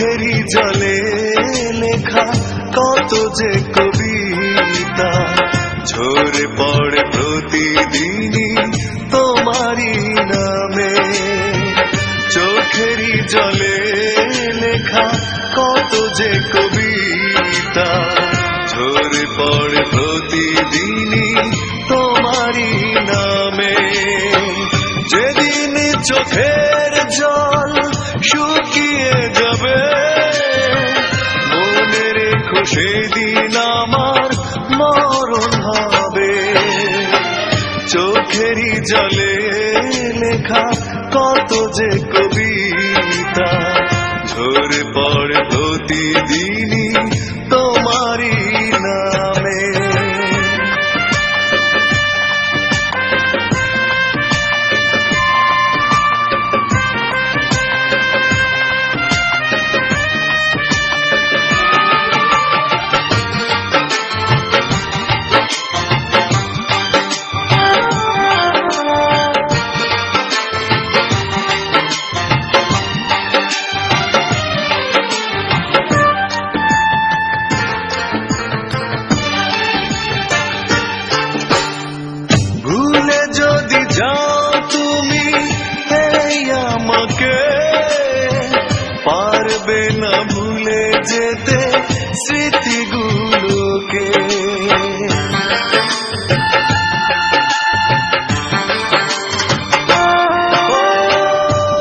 চোখেরই জলে লেখা কত যে কবিতা। ঝরে পড়ে প্রতিদিনই তোমারই নামে। চোখেরই জলে লেখা কত যে কবিতা। ঝরে পড়ে প্রতিদিনই তোমারই নামে। যেদিন চোখের সেদিন আমার মরণ হবে। চোখেরই জলে লেখা কত যে কবিতা। ঝরে পড়ে প্রতিদিনই যেতে স্মৃতিগুলোকে।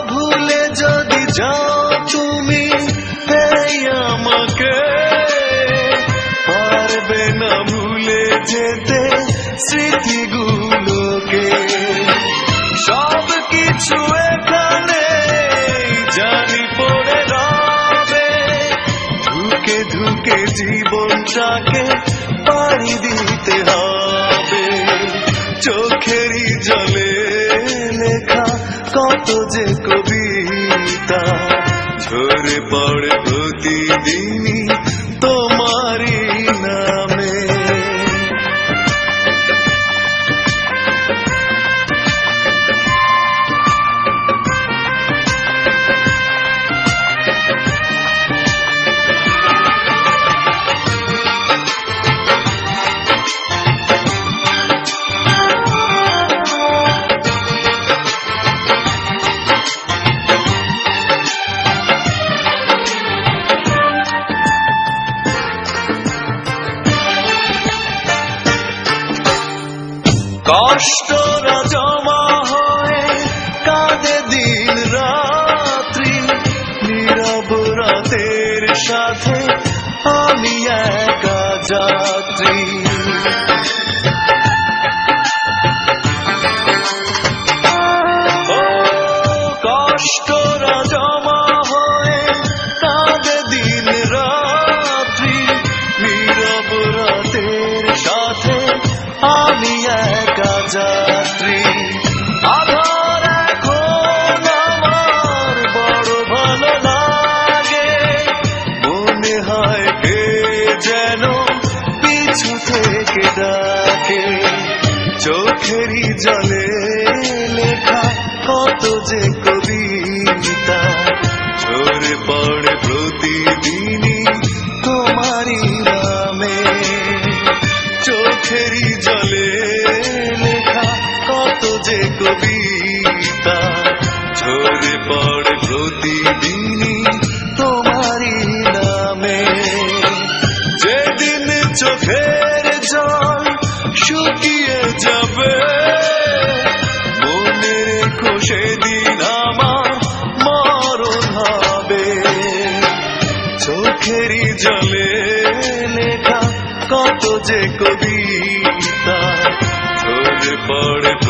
ভুলে না ভুলে যেতে স্মৃতিগুলোকে ধুকে জীবনটাকে পাড়ি দিতে হবে। চোখেরই জলে লেখা কত যে কবিতা। ঝরে পড়ে প্রতিদিনই তোমারই কষ্টরা জমা হয়ে কাঁদে দিন রাত্রি নীরব রাতের সাথে আমি একা যাত্রী। যাত্রী আধার এখন যেন পিছু থেকে ডাকে। চোখেরই জলে লেখা কত যে কবিতা। ঝরে পড়ে প্রতিদিনই চোখের জল শুকিয়ে যাবে। মনে রেখো সেদিন আমার মরণ হবে। চোখেরই জলে লেখা কত যে কবিতা পড়ে